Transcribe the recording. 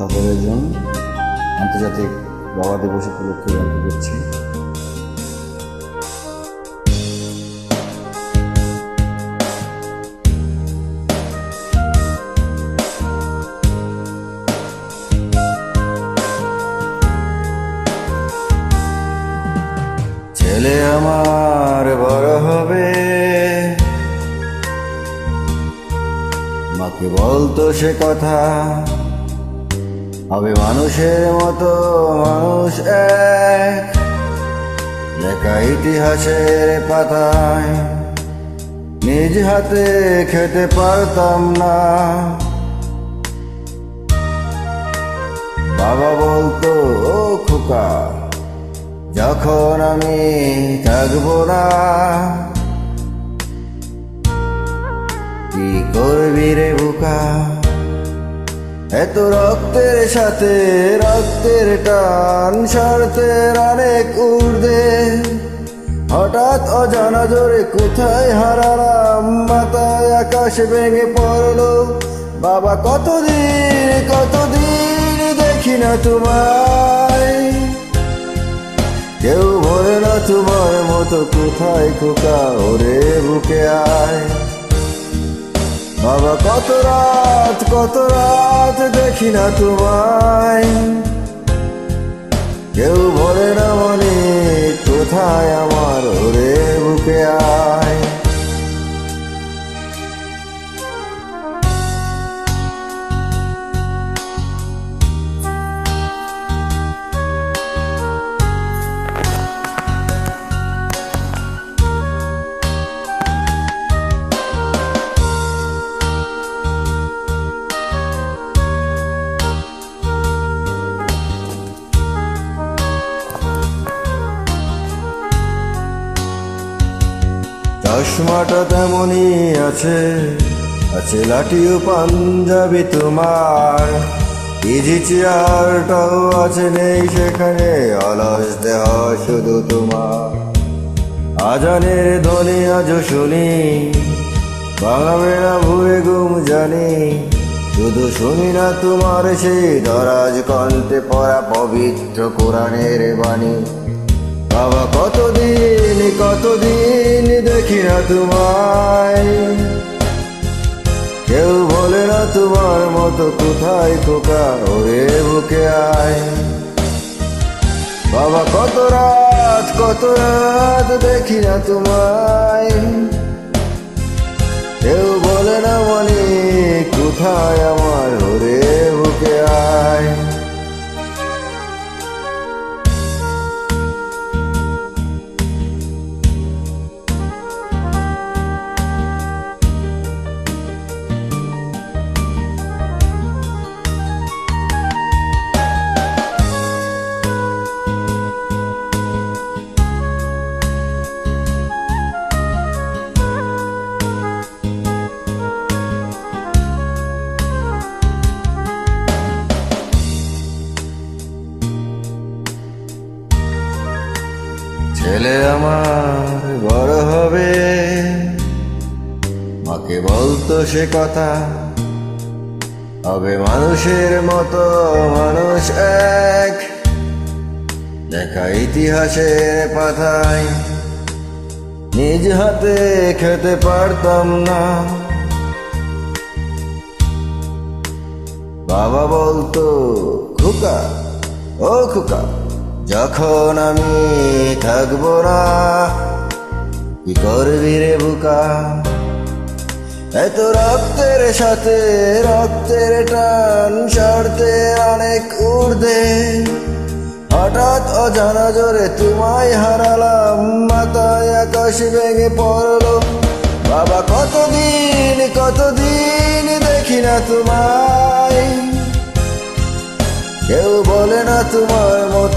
সতেরো জুন আন্তর্জাতিক বাবা দিবস উপলক্ষে গল্প করছি। ছেলে আমার বড় হবে। মাকে বলতো সে কথা। হবে মানুষের মতো মানুষ এক। লেখা ইতিহাসের পাতায় নিজ হাতে খেতে পারতাম না। বাবা বলতো, ও খোকা, যখন আমি থাকব না, কি করবি রে বুকা? এত রক্তের সাথে রক্তের টান, স্বার্থের অনেক উর্ধে হঠাৎ অজানা জোরে কোথায় হারালাম, মাথায় আকাশ ভেঙে পড়ল। বাবা, কতদিন কতদিন দেখি না তোমায়। কেউ ভরে না তোমার মতো কোথায় খোকা ওরে বাবা, কত রাত কত রাত দেখি না তোমায়। কেউ বলে না মনে, কোথায় আমার ওরে বুকে আয় চশমাটা তেমনই আছে। আছে লাঠিও পাঞ্জাবি তোমার। ইজি চেয়ারটাও আছে নেই সেখানে। অলস দেহ শুধু তোমার। আজানের ধ্বনি আজও শুনি। বাংলা না ভুয়ে গুম জানি। শুধু শুনি না তোমার সেই দরাজ কণ্ঠে পড়া পবিত্র কোরআনের বাণী। বাবা, কতদিন কতদিন দেখি না তোমায়? কেউ বলে না তোমার মতো কোথায় খোকা ওরে বুকে আয়। বাবা, কত রাত কত রাত দেখি না তোমায়? কেউ বলে না মানে কোথায় আমার ওরে বুকে আয়? ছেলে আমার বড় হবে। মাকে বলতো সে কথা হবে মানুষের মতো মানুষ এক। দেখা ইতিহাসের পাতায়, নিজ হাতে খেতে পারতাম না। বাবা বলতো, খুকা, ও খুকা যখন আমি থাকব না, কি করবি রে বুকা? এত রক্তের সাথে রক্তের টান স্বার্থে অনেক ঊর্ধ্বে। হঠাৎ অজানা জোরে তোমায় হারালাম, মাথায় আকাশ ভেঙে পড়ল। বাবা, কতদিন কতদিন দেখি না তোমায়। কেউ বলে না তোমার